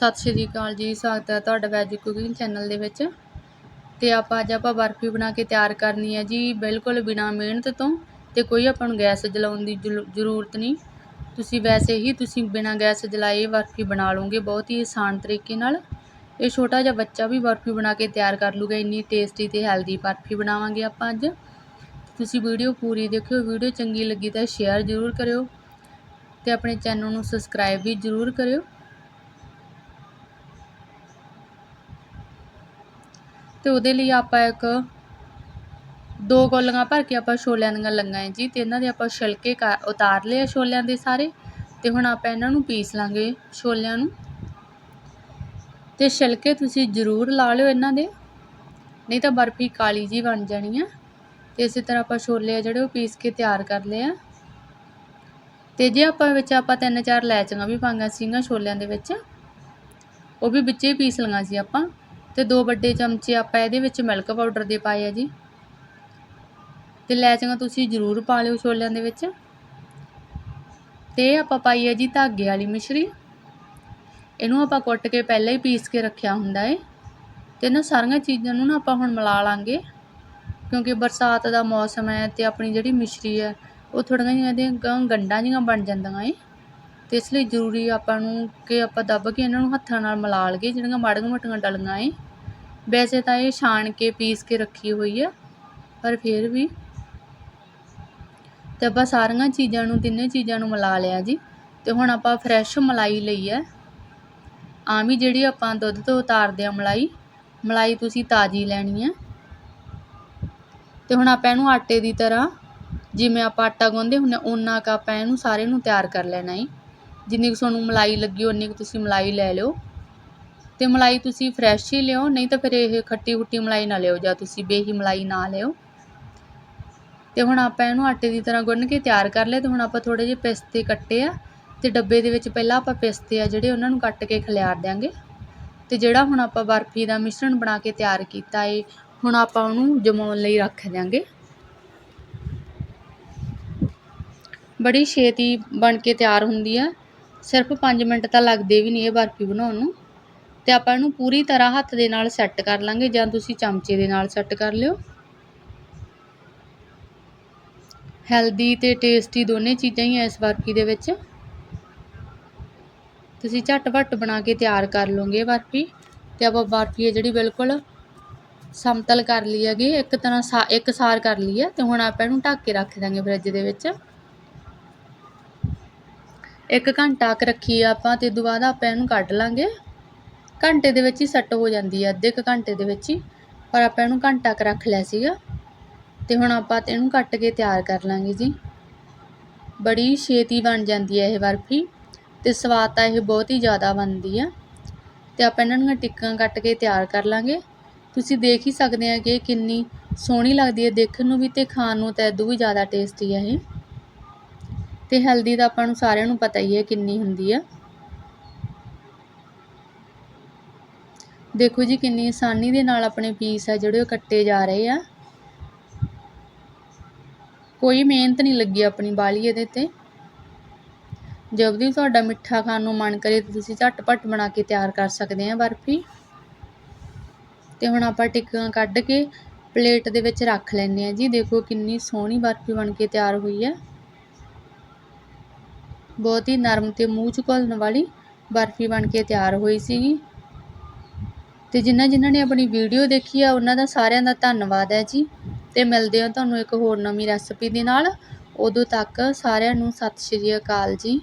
ਸਤਿ ਸ਼੍ਰੀ ਅਕਾਲ ਜੀ, ਸਵਾਗਤ ਹੈ ਤੁਹਾਡਾ ਵੈਜ ਕੁਕਿੰਗ ਚੈਨਲ ਦੇ ਵਿੱਚ। ਤੇ ਆਪਾਂ ਅੱਜ ਆਪਾਂ ਬਰਫੀ ਬਣਾ ਕੇ ਤਿਆਰ ਕਰਨੀ ਹੈ ਜੀ, ਬਿਲਕੁਲ ਬਿਨਾ ਮਿਹਨਤ ਤੋਂ। ਤੇ ਕੋਈ ਆਪਾਂ ਨੂੰ ਗੈਸ ਜਲਾਉਣ ਦੀ ਜ਼ਰੂਰਤ ਨਹੀਂ। ਤੁਸੀਂ ਵੈਸੇ ਹੀ ਤੁਸੀਂ ਬਿਨਾ ਗੈਸ ਜਲਾਏ ਬਰਫੀ ਬਣਾ ਲਓਗੇ ਬਹੁਤ ਹੀ ਆਸਾਨ ਤਰੀਕੇ ਨਾਲ। ਇਹ ਛੋਟਾ ਜਿਹਾ ਬੱਚਾ ਵੀ ਬਰਫੀ ਬਣਾ ਕੇ ਤਿਆਰ ਕਰ ਲੂਗਾ, ਇੰਨੀ ਟੇਸਟੀ ਤੇ ਹੈਲਦੀ ਬਰਫੀ ਬਣਾਵਾਂਗੇ ਆਪਾਂ ਅੱਜ। ਤੁਸੀਂ ਵੀਡੀਓ ਪੂਰੀ ਦੇਖਿਓ, ਵੀਡੀਓ ਚੰਗੀ ਲੱਗੀ ਤਾਂ ਸ਼ੇਅਰ ਜ਼ਰੂਰ ਕਰਿਓ। ਤੇ ਆਪਣੇ ਚੈਨਲ ਨੂੰ ਸਬਸਕ੍ਰਾਈਬ ਵੀ ਜ਼ਰੂਰ ਕਰਿਓ। ਤੇ ਉਹਦੇ ਲਈ ਆਪਾਂ ਇੱਕ ਦੋ ਕੌਲੀਆਂ ਭਰ ਕੇ ਆਪਾਂ ਛੋਲਿਆਂ ਦੀਆਂ ਲੰਗਾਂ ਜੀ, ਤੇ ਇਹਨਾਂ ਦੇ ਆਪਾਂ ਛਿਲਕੇ ਕਾ- ਉਤਾਰ ਲਏ ਆ ਛੋਲਿਆਂ ਦੇ ਸਾਰੇ, ਤੇ ਹੁਣ ਆਪਾਂ ਇਹਨਾਂ ਨੂੰ ਪੀਸ ਲਾਂਗੇ ਛੋਲਿਆਂ ਨੂੰ। ਤੇ ਛਿਲਕੇ ਤੁਸੀਂ ਜ਼ਰੂਰ ਲਾ ਲਿਓ ਇਹਨਾਂ ਦੇ, ਨਹੀਂ ਤਾਂ ਬਰਫੀ ਕਾਲੀ ਜੀ ਬਣ ਜਾਣੀ ਆ। ਤੇ ਇਸੇ ਤਰ੍ਹਾਂ ਆਪਾਂ ਛੋਲੇ ਆ ਜਿਹੜੇ ਉਹ ਪੀਸ ਕੇ ਤਿਆਰ ਕਰ ਲਏ ਆ। ਤੇ ਜੇ ਆਪਾਂ ਵਿੱਚ ਆਪਾਂ ਤਿੰਨ ਚਾਰ ਲੈਚੀਆਂ ਵੀ ਪਾਈਆਂ ਸੀਗੀਆਂ ਛੋਲਿਆਂ ਦੇ ਵਿੱਚ, ਉਹ ਵੀ ਵਿੱਚੇ ਹੀ ਪੀਸ ਲਈਆਂ ਸੀ ਆਪਾਂ। ਤੇ ਦੋ ਵੱਡੇ ਚਮਚੇ ਆਪਾਂ ਇਹਦੇ ਵਿੱਚ ਮਿਲਕ ਪਾਊਡਰ ਦੇ ਪਾਏ ਆ ਜੀ। ਤੇ ਲੈਚੀਆਂ ਤੁਸੀਂ ਜ਼ਰੂਰ ਪਾ ਲਿਓ ਛੋਲਿਆਂ ਦੇ ਵਿੱਚ। ਤੇ ਆਪਾਂ ਪਾਈ ਹੈ ਜੀ ਧਾਗੇ ਵਾਲੀ ਮਿਸ਼ਰੀ। ਇਹਨੂੰ ਆਪਾਂ ਕੁੱਟ ਕੇ ਪਹਿਲਾਂ ਹੀ ਪੀਸ ਕੇ ਰੱਖਿਆ ਹੁੰਦਾ ਏ। ਤੇ ਇਹਨਾਂ ਸਾਰੀਆਂ ਚੀਜ਼ਾਂ ਨੂੰ ਨਾ ਆਪਾਂ ਹੁਣ ਮਿਲਾ ਲਾਂਗੇ। ਕਿਉਂਕਿ ਬਰਸਾਤ ਦਾ ਮੌਸਮ ਹੈ ਤੇ ਆਪਣੀ ਜਿਹੜੀ ਮਿਸ਼ਰੀ ਹੈ, ਉਹ ਥੋੜ੍ਹੀਆਂ ਜਿਹੀਆਂ ਇਹਦੀਆਂ ਗੰਢਾਂ ਜਿਹੀਆਂ ਬਣ ਜਾਂਦੀਆਂ ਏ। ਅਤੇ ਇਸ ਲਈ ਜ਼ਰੂਰੀ ਆਪਾਂ ਨੂੰ ਕਿ ਆਪਾਂ ਦੱਬ ਕੇ ਇਹਨਾਂ ਨੂੰ ਹੱਥਾਂ ਨਾਲ ਮਿਲਾ ਲਈਏ, ਜਿਹੜੀਆਂ ਮਾੜੀਆਂ ਮੋਟੀਆਂ ਡਲੀਆਂ ਏ। ਵੈਸੇ ਤਾਂ ਇਹ ਛਾਣ ਕੇ ਪੀਸ ਕੇ ਰੱਖੀ ਹੋਈ ਆ, ਪਰ ਫਿਰ ਵੀ ਤੇ ਆਪਾਂ ਸਾਰੀਆਂ ਚੀਜ਼ਾਂ ਨੂੰ, ਤਿੰਨੇ ਚੀਜ਼ਾਂ ਨੂੰ ਮਿਲਾ ਲਿਆ ਜੀ। ਤੇ ਹੁਣ ਆਪਾਂ ਫਰੈਸ਼ ਮਲਾਈ ਲਈ ਹੈ ਆਮ ਹੀ ਜਿਹੜੀ ਆਪਾਂ ਦੁੱਧ ਤੋਂ ਉਤਾਰਦੇ ਆ ਮਲਾਈ ਮਲਾਈ ਤੁਸੀਂ ਤਾਜ਼ੀ ਲੈਣੀ ਹੈ ਤੇ ਹੁਣ ਆਪਾਂ ਇਹਨੂੰ ਆਟੇ ਦੀ ਤਰ੍ਹਾਂ, ਜਿਵੇਂ ਆਪਾਂ ਆਟਾ ਗੁੰਨਦੇ ਹੁੰਦੇ ਓਨਾ ਕੁ ਆਪਾਂ ਇਹਨੂੰ ਸਾਰੇ ਨੂੰ ਤਿਆਰ ਕਰ ਲੈਣਾ ਹੈ ਜਿੰਨੀ ਕੁ ਤੁਹਾਨੂੰ ਮਲਾਈ ਲੱਗੀ ਉਨੀ ਕੁ ਤੁਸੀਂ ਮਲਾਈ ਲੈ ਲਿਓ। ਅਤੇ ਮਲਾਈ ਤੁਸੀਂ ਫਰੈਸ਼ ਹੀ ਲਿਓ, ਨਹੀਂ ਤਾਂ ਫਿਰ ਇਹ ਖੱਟੀ ਖੁੱਟੀ ਮਲਾਈ ਨਾ ਲਿਓ ਜਾਂ ਤੁਸੀਂ ਬੇਹੀ ਮਲਾਈ ਨਾ ਲਿਓ। ਅਤੇ ਹੁਣ ਆਪਾਂ ਇਹਨੂੰ ਆਟੇ ਦੀ ਤਰ੍ਹਾਂ ਗੁੰਨ ਕੇ ਤਿਆਰ ਕਰ ਲਿਆ ਅਤੇ ਹੁਣ ਆਪਾਂ ਥੋੜ੍ਹੇ ਜਿਹੇ ਪਿਸਤੇ ਕੱਟੇ ਆ ਅਤੇ ਡੱਬੇ ਦੇ ਵਿੱਚ ਪਹਿਲਾਂ ਆਪਾਂ ਪਿਸਤੇ ਆ ਜਿਹੜੇ ਉਹਨਾਂ ਨੂੰ ਕੱਟ ਕੇ ਖਿਲਾਰ ਦਿਆਂਗੇ। ਅਤੇ ਜਿਹੜਾ ਹੁਣ ਆਪਾਂ ਬਰਫੀ ਦਾ ਮਿਸ਼ਰਣ ਬਣਾ ਕੇ ਤਿਆਰ ਕੀਤਾ ਏ, ਹੁਣ ਆਪਾਂ ਉਹਨੂੰ ਜਮਾਉਣ ਲਈ ਰੱਖ ਦਿਆਂਗੇ। ਬੜੀ ਛੇਤੀ ਬਣ ਕੇ ਤਿਆਰ ਹੁੰਦੀ ਆ। ਸਿਰਫ 5 ਮਿੰਟ ਤਾਂ ਲੱਗਦੇ ਵੀ ਨਹੀਂ ਇਹ ਬਰਫੀ ਬਣਾਉਣ ਨੂੰ। ਤੇ ਆਪਾਂ ਇਹਨੂੰ ਪੂਰੀ ਤਰ੍ਹਾਂ ਹੱਥ ਦੇ ਨਾਲ ਸੈੱਟ ਕਰ ਲਾਂਗੇ ਜਾਂ ਤੁਸੀਂ ਚਮਚੇ ਦੇ ਨਾਲ ਸੈੱਟ ਕਰ ਲਿਓ। ਹੈਲਦੀ ਤੇ ਟੇਸਟੀ ਦੋਨੇ ਚੀਜ਼ਾਂ ਹੀ ਆ ਇਸ ਬਰਫੀ ਦੇ ਵਿੱਚ। ਤੁਸੀਂ ਝਟਪਟ ਬਣਾ ਕੇ ਤਿਆਰ ਕਰ ਲਓਗੇ ਬਰਫੀ। ਤੇ ਆਪਾਂ ਬਰਫੀ ਹੈ ਜਿਹੜੀ ਬਿਲਕੁਲ ਸਮਤਲ ਕਰ ਲਈ ਹੈਗੀ, ਇੱਕ ਤਰ੍ਹਾਂ ਸਾ, ਇੱਕ ਸਾਰ ਕਰ ਲਈ ਹੈ ਤੇ ਹੁਣ ਆਪਾਂ ਇਹਨੂੰ ਢੱਕ ਕੇ ਰੱਖ ਦਾਂਗੇ ਫ੍ਰਿਜ ਦੇ ਵਿੱਚ। ਇੱਕ ਘੰਟਾ ਕ ਰੱਖੀ ਆ ਆਪਾਂ ਤੇ ਤੋਂ ਬਾਅਦ ਆਪਾਂ ਇਹਨੂੰ ਕੱਢ ਲਾਂਗੇ। ਘੰਟੇ ਦੇ ਵਿੱਚ ਹੀ ਸੈੱਟ ਹੋ ਜਾਂਦੀ ਹੈ ਅੱਧੇ ਕੁ ਘੰਟੇ ਦੇ ਵਿੱਚ ਹੀ। ਪਰ ਆਪਾਂ ਇਹਨੂੰ ਘੰਟਾ ਕ ਰੱਖ ਲਿਆ ਸੀਗਾ। ਤੇ ਹੁਣ ਆਪਾਂ ਇਹਨੂੰ ਕੱਟ ਕੇ ਤਿਆਰ ਕਰ ਲਾਂਗੇ ਜੀ। ਬੜੀ ਛੇਤੀ ਬਣ ਜਾਂਦੀ ਹੈ ਇਹ ਬਰਫੀ ਤੇ ਸਵਾਦ ਤਾਂ ਇਹ ਬਹੁਤ ਹੀ ਜ਼ਿਆਦਾ ਬਣਦੀ ਆ। ਤੇ ਆਪਾਂ ਇਹਨਾਂ ਨੂੰ ਟਿੱਕਾਂ ਕੱਟ ਕੇ ਤਿਆਰ ਕਰ ਲਾਂਗੇ। ਤੁਸੀਂ ਦੇਖ ਹੀ ਸਕਦੇ ਆ ਕਿ ਕਿੰਨੀ ਸੋਹਣੀ ਲੱਗਦੀ ਹੈ ਦੇਖਣ ਨੂੰ ਵੀ ਤੇ ਖਾਣ ਨੂੰ ਤਾਂ ਇਦੋਂ ਵੀ ਜ਼ਿਆਦਾ ਟੇਸਟੀ ਹੈ ਇਹ। ਤੇ ਹੈਲਦੀ ਤਾਂ ਆਪਾਂ ਨੂੰ ਸਾਰਿਆਂ ਨੂੰ ਪਤਾ ਹੀ ਹੈ ਕਿੰਨੀ ਹੁੰਦੀ ਆ। ਦੇਖੋ ਜੀ ਕਿੰਨੀ ਆਸਾਨੀ ਦੇ ਨਾਲ ਆਪਣੇ ਪੀਸ ਆ ਜਿਹੜੇ ਉਹ ਕੱਟੇ ਜਾ ਰਹੇ ਆ। ਕੋਈ ਮਿਹਨਤ ਨਹੀਂ ਲੱਗੀ ਆਪਣੀ ਬਾਲੀ ਇਹਦੇ ਤੇ। ਜਦ ਵੀ ਤੁਹਾਡਾ ਮਿੱਠਾ ਖਾਣ ਨੂੰ ਮਨ ਕਰੇ ਤਾਂ ਤੁਸੀਂ ਝਟਪਟ ਬਣਾ ਕੇ ਤਿਆਰ ਕਰ ਸਕਦੇ ਆ ਬਰਫੀ। ਤੇ ਹੁਣ ਆਪਾਂ ਟਿੱਕਾਂ ਕੱਢ ਕੇ ਪਲੇਟ ਦੇ ਵਿੱਚ ਰੱਖ ਲੈਂਦੇ ਆ ਜੀ। ਦੇਖੋ ਕਿੰਨੀ ਸੋਹਣੀ ਬਰਫੀ ਬਣ ਕੇ ਤਿਆਰ ਹੋਈ ਹੈ ਬਹੁਤ ਹੀ ਨਰਮ ਤੇ ਮੂੰਹ 'ਚ ਘੁਲਣ ਵਾਲੀ ਬਰਫੀ ਬਣ ਕੇ ਤਿਆਰ ਹੋਈ ਸੀਗੀ। ਤੇ ਜਿਨ੍ਹਾਂ ਜਿਨ੍ਹਾਂ ਨੇ ਆਪਣੀ ਵੀਡੀਓ ਦੇਖੀ ਆ, ਉਹਨਾਂ ਦਾ ਸਾਰਿਆਂ ਦਾ ਧੰਨਵਾਦ ਹੈ ਜੀ। ਤੇ ਮਿਲਦੇ ਹਾਂ ਤੁਹਾਨੂੰ ਇੱਕ ਹੋਰ ਨਵੀਂ ਰੈਸਪੀ ਦੇ ਨਾਲ। ਉਦੋਂ ਤੱਕ ਸਾਰਿਆਂ ਨੂੰ ਸਤਿ ਸ਼੍ਰੀ ਅਕਾਲ ਜੀ।